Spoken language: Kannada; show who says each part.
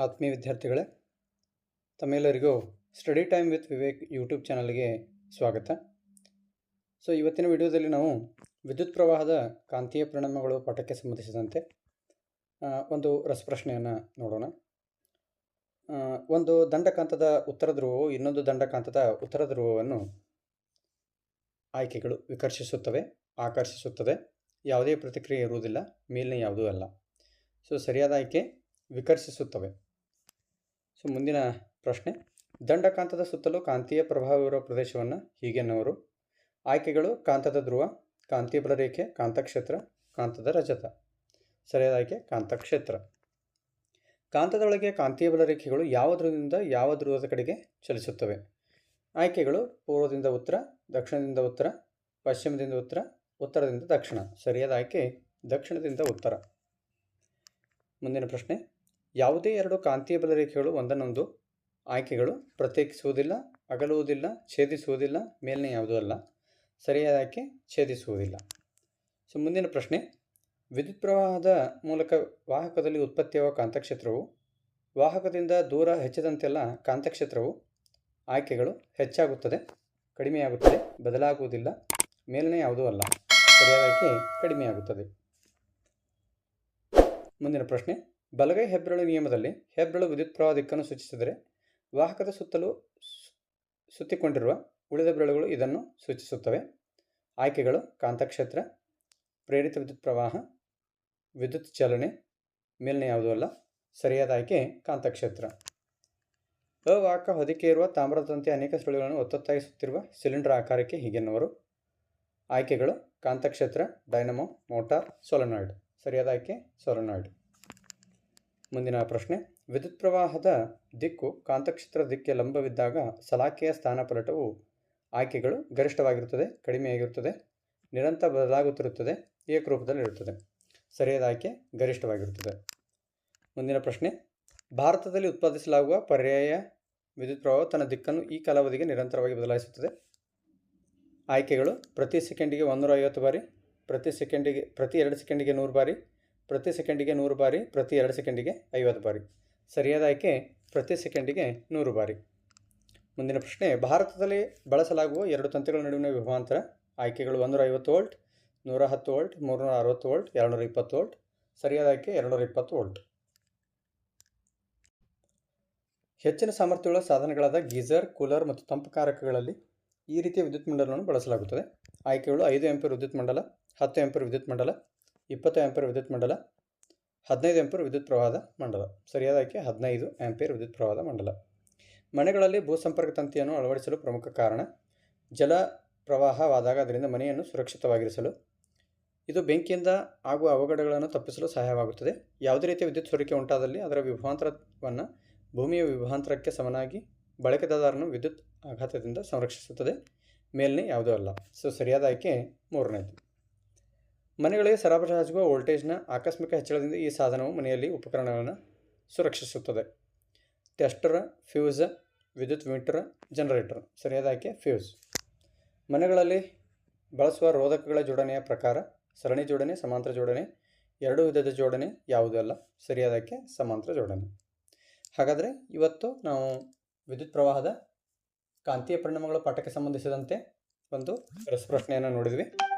Speaker 1: ಆತ್ಮೀಯ ವಿದ್ಯಾರ್ಥಿಗಳೇ, ತಮ್ಮೆಲ್ಲರಿಗೂ study time with Vivek YouTube ಚಾನಲ್ಗೆ ಸ್ವಾಗತ. ಸೊ, ಇವತ್ತಿನ ವಿಡಿಯೋದಲ್ಲಿ ನಾವು ವಿದ್ಯುತ್ ಪ್ರವಾಹದ ಕಾಂತೀಯ ಪರಿಣಾಮಗಳು ಪಾಠಕ್ಕೆ ಸಂಬಂಧಿಸಿದಂತೆ ಒಂದು ರಸಪ್ರಶ್ನೆಯನ್ನು ನೋಡೋಣ. ಒಂದು ದಂಡಕಾಂತದ ಉತ್ತರ ಧ್ರುವವು ಇನ್ನೊಂದು ದಂಡಕಾಂತದ ಉತ್ತರ ಧ್ರುವವನ್ನು ಆಯ್ಕೆಗಳು ವಿಕರ್ಷಿಸುತ್ತವೆ ಆಕರ್ಷಿಸುತ್ತದೆ ಯಾವುದೇ ಪ್ರತಿಕ್ರಿಯೆ ಇರುವುದಿಲ್ಲ ಮೇಲಿನ ಯಾವುದೂ ಅಲ್ಲ. ಸೊ, ಸರಿಯಾದ ಆಯ್ಕೆ ವಿಕರ್ಷಿಸುತ್ತವೆ. ಸೊ ಮುಂದಿನ ಪ್ರಶ್ನೆ, ದಂಡಕಾಂತದ ಸುತ್ತಲೂ ಕಾಂತೀಯ ಪ್ರಭಾವವಿರುವ ಪ್ರದೇಶವನ್ನು ಹೀಗೆನ್ನುವರು. ಆಯ್ಕೆಗಳು, ಕಾಂತದ ಧ್ರುವ ಕಾಂತೀಯ ಬಲರೇಖೆ ಕಾಂತಕ್ಷೇತ್ರ, ಕಾಂತದ ರಜತ. ಸರಿಯಾದ ಆಯ್ಕೆ, ಕಾಂತಕ್ಷೇತ್ರ. ಕಾಂತದೊಳಗೆ ಕಾಂತೀಯ ಬಲರೇಖೆಗಳು ಯಾವ ಧ್ರುವದಿಂದ ಯಾವ ಧ್ರುವದ ಕಡೆಗೆ ಚಲಿಸುತ್ತವೆ? ಆಯ್ಕೆಗಳು, ಪೂರ್ವದಿಂದ ಉತ್ತರ, ದಕ್ಷಿಣದಿಂದ ಉತ್ತರ, ಪಶ್ಚಿಮದಿಂದ ಉತ್ತರ, ಉತ್ತರದಿಂದ ದಕ್ಷಿಣ. ಸರಿಯಾದ ಆಯ್ಕೆ, ದಕ್ಷಿಣದಿಂದ ಉತ್ತರ. ಮುಂದಿನ ಪ್ರಶ್ನೆ ಯಾವುದೇ ಎರಡು ಕಾಂತೀಯ ಬಲರೇಖೆಗಳು ಒಂದನ್ನೊಂದು ಆಯ್ಕೆಗಳು ಪ್ರತ್ಯೇಕಿಸುವುದಿಲ್ಲ, ಅಗಲುವುದಿಲ್ಲ, ಛೇದಿಸುವುದಿಲ್ಲ ಮೇಲಿನ ಯಾವುದೂ ಅಲ್ಲ, ಸರಿಯಾದ ಆಯ್ಕೆ ಛೇದಿಸುವುದಿಲ್ಲ. ಸೊ, ಮುಂದಿನ ಪ್ರಶ್ನೆ. ವಿದ್ಯುತ್ ಪ್ರವಾಹದ ಮೂಲಕ ವಾಹಕದಲ್ಲಿ ಉತ್ಪತ್ತಿಯಾಗುವ ಕಾಂತಕ್ಷೇತ್ರವು, ವಾಹಕದಿಂದ ದೂರ ಹೆಚ್ಚದಂತೆಲ್ಲ ಕಾಂತಕ್ಷೇತ್ರವು ಆಯ್ಕೆಗಳು ಹೆಚ್ಚಾಗುತ್ತದೆ, ಕಡಿಮೆಯಾಗುತ್ತದೆ, ಬದಲಾಗುವುದಿಲ್ಲ ಮೇಲಿನ ಯಾವುದೂ ಅಲ್ಲ, ಸರಿಯಾದ ಆಯ್ಕೆ ಕಡಿಮೆಯಾಗುತ್ತದೆ. ಮುಂದಿನ ಪ್ರಶ್ನೆ. ಬಲಗೈ ಹೆಬ್ಬೆರಳು ನಿಯಮದಲ್ಲಿ ಹೆಬ್ಬೆರಳು ವಿದ್ಯುತ್ ಪ್ರವಾಹ ದಿಕ್ಕನ್ನು ಸೂಚಿಸಿದರೆ ವಾಹಕದ ಸುತ್ತಲೂ ಸುತ್ತಿಕೊಂಡಿರುವ ಉಳಿದ ಬೆರಳುಗಳು ಇದನ್ನು ಸೂಚಿಸುತ್ತವೆ. ಆಯ್ಕೆಗಳು, ಕಾಂತಕ್ಷೇತ್ರ, ಪ್ರೇರಿತ ವಿದ್ಯುತ್ ಪ್ರವಾಹ, ವಿದ್ಯುತ್ ಚಲನೆ ಮೇಲಿನ ಯಾವುದೂ ಅಲ್ಲ, ಸರಿಯಾದ ಆಯ್ಕೆ, ಕಾಂತಕ್ಷೇತ್ರ. ಅವಾಹಕ ಹೊದಿಕೆ ಇರುವ ತಾಮ್ರದ ತಂತಿಯ ಅನೇಕ ಸುಳಿಗಳನ್ನು ಒತ್ತೊತ್ತಾಗಿ ಸುತ್ತಿರುವ ಸಿಲಿಂಡರ್ ಆಕಾರಕ್ಕೆ ಹೀಗೆನ್ನುವರು. ಆಯ್ಕೆಗಳು, ಕಾಂತಕ್ಷೇತ್ರ, ಡೈನಮೋ, ಮೋಟಾರ್, ಸೊಲನಾಯ್ಡ್. ಸರಿಯಾದ ಆಯ್ಕೆ, ಸೊಲನಾಯ್ಡ್. ಮುಂದಿನ ಪ್ರಶ್ನೆ. ವಿದ್ಯುತ್ ಪ್ರವಾಹದ ದಿಕ್ಕು ಕಾಂತಕ್ಷೇತ್ರ ದಿಕ್ಕೆ ಲಂಬವಿದ್ದಾಗ ಸಲಾಕೆಯ ಸ್ಥಾನಪಲಟವು ಆಯ್ಕೆಗಳು ಗರಿಷ್ಠವಾಗಿರುತ್ತದೆ ಕಡಿಮೆಯಾಗಿರುತ್ತದೆ ನಿರಂತರ ಬದಲಾಗುತ್ತಿರುತ್ತದೆ ಏಕರೂಪದಲ್ಲಿರುತ್ತದೆ ಸರಿಯಾದ ಆಯ್ಕೆ ಗರಿಷ್ಠವಾಗಿರುತ್ತದೆ. ಮುಂದಿನ ಪ್ರಶ್ನೆ. ಭಾರತದಲ್ಲಿ ಉತ್ಪಾದಿಸಲಾಗುವ ಪರ್ಯಾಯ ವಿದ್ಯುತ್ ಪ್ರವಾಹ ತನ್ನ ದಿಕ್ಕನ್ನು ಈ ಕಾಲಾವಧಿಗೆ ನಿರಂತರವಾಗಿ ಬದಲಾಯಿಸುತ್ತದೆ. ಆಯ್ಕೆಗಳು ಪ್ರತಿ ಸೆಕೆಂಡಿಗೆ ಒಂದೂರ ಐವತ್ತು ಬಾರಿ, ಪ್ರತಿ ಸೆಕೆಂಡಿಗೆ, ಪ್ರತಿ ಎರಡು ಸೆಕೆಂಡಿಗೆ ನೂರು ಬಾರಿ ಪ್ರತಿ ಸೆಕೆಂಡಿಗೆ ನೂರು ಬಾರಿ, ಪ್ರತಿ ಎರಡು ಸೆಕೆಂಡಿಗೆ ಐವತ್ತು ಬಾರಿ. ಸರಿಯಾದ ಆಯ್ಕೆ, ಪ್ರತಿ ಸೆಕೆಂಡಿಗೆ ನೂರು ಬಾರಿ. ಮುಂದಿನ ಪ್ರಶ್ನೆ, ಭಾರತದಲ್ಲಿ ಬಳಸಲಾಗುವ ಎರಡು ತಂತಿಗಳ ನಡುವಿನ ವಿಭವಾಂತರ, ಆಯ್ಕೆಗಳು ಒಂದೂರ ಐವತ್ತು ವೋಲ್ಟ್ ನೂರ ಹತ್ತು ವೋಲ್ಟ್ ಮೂರುನೂರ ಅರವತ್ತು ವೋಲ್ಟ್ ಎರಡುನೂರ ಇಪ್ಪತ್ತು ವೋಲ್ಟ್. ಸರಿಯಾದ ಆಯ್ಕೆ ಎರಡುನೂರ ಇಪ್ಪತ್ತು ವೋಲ್ಟ್. ಹೆಚ್ಚಿನ ಸಾಮರ್ಥ್ಯವುಳ್ಳ ಸಾಧನಗಳಾದ ಗೀಸರ್, ಕೂಲರ್ ಮತ್ತು ತಂಪುಕಾರಕಗಳಲ್ಲಿ ಈ ರೀತಿಯ ವಿದ್ಯುತ್ ಮಂಡಲವನ್ನು ಬಳಸಲಾಗುತ್ತದೆ. ಆಯ್ಕೆಗಳು ಐದು ಎಂಪಿರ್ ವಿದ್ಯುತ್ ಮಂಡಲ, ಹತ್ತು ಎಂಪಿರ್ ವಿದ್ಯುತ್ ಮಂಡಲ ಇಪ್ಪತ್ತು ಆ್ಯಂಪೇರ್ ವಿದ್ಯುತ್ ಮಂಡಲ, ಹದಿನೈದು ಆ್ಯಂಪೇರ್ ವಿದ್ಯುತ್ ಪ್ರವಾಹದ ಮಂಡಲ. ಸರಿಯಾದ ಆಯ್ಕೆ ಹದಿನೈದು ಆ್ಯಂಪೇರ್ ವಿದ್ಯುತ್ ಪ್ರವಾಹದ ಮಂಡಲ. ಮನೆಗಳಲ್ಲಿ ಭೂಸಂಪರ್ಕ ತಂತಿಯನ್ನು ಅಳವಡಿಸಲು ಪ್ರಮುಖ ಕಾರಣ, ಜಲ ಪ್ರವಾಹವಾದಾಗ ಅದರಿಂದ ಮನೆಯನ್ನು ಸುರಕ್ಷಿತವಾಗಿರಿಸಲು. ಇದು ಬೆಂಕಿಯಿಂದ ಆಗುವ ಅವಘಡಗಳನ್ನು ತಪ್ಪಿಸಲು ಸಹಾಯವಾಗುತ್ತದೆ. ಯಾವುದೇ ರೀತಿಯ ವಿದ್ಯುತ್ ಸೋರಿಕೆ ಉಂಟಾದಲ್ಲಿ ಅದರ ವಿಭಾಂತರವನ್ನು ಭೂಮಿಯ ವಿಭಾಂತರಕ್ಕೆ ಸಮನಾಗಿ ಬಳಕೆದಾರರನ್ನು ವಿದ್ಯುತ್ ಆಘಾತದಿಂದ ಸಂರಕ್ಷಿಸುತ್ತದೆ. ಮೇಲ್ನೇ ಯಾವುದೂ ಅಲ್ಲ. ಸೊ ಸರಿಯಾದ ಆಯ್ಕೆ ಮೂರನೇದು. ಮನೆಗಳಿಗೆ ಸರಬರಾಜಾಗುವ ವೋಲ್ಟೇಜ್ನ ಆಕಸ್ಮಿಕ ಹೆಚ್ಚಳದಿಂದ ಈ ಸಾಧನವು ಮನೆಯಲ್ಲಿ ಉಪಕರಣಗಳನ್ನು ಸುರಕ್ಷಿಸುತ್ತದೆ. ಟೆಸ್ಟರ್, ಫ್ಯೂಸ್, ವಿದ್ಯುತ್ ಮೀಟರ್, ಜನರೇಟರ್, ಸರಿಯಾದ ಆಯ್ಕೆ ಫ್ಯೂಸ್. ಮನೆಗಳಲ್ಲಿ ಬಳಸುವ ರೋಧಕಗಳ ಜೋಡಣೆಯ ಪ್ರಕಾರ ಸರಣಿ ಜೋಡಣೆ, ಸಮಾಂತರ ಜೋಡಣೆ, ಎರಡು ವಿಧದ ಜೋಡಣೆ ಯಾವುದೂ ಅಲ್ಲ, ಸರಿಯಾದ ಆಯ್ಕೆ ಸಮಾಂತರ ಜೋಡಣೆ. ಹಾಗಾದರೆ ಇವತ್ತು ನಾವು ವಿದ್ಯುತ್ ಪ್ರವಾಹದ ಕಾಂತೀಯ ಪರಿಣಾಮಗಳ ಪಾಠಕ್ಕೆ ಸಂಬಂಧಿಸಿದಂತೆ ಒಂದು ರಸಪ್ರಶ್ನೆಯನ್ನು ನೋಡಿದ್ವಿ.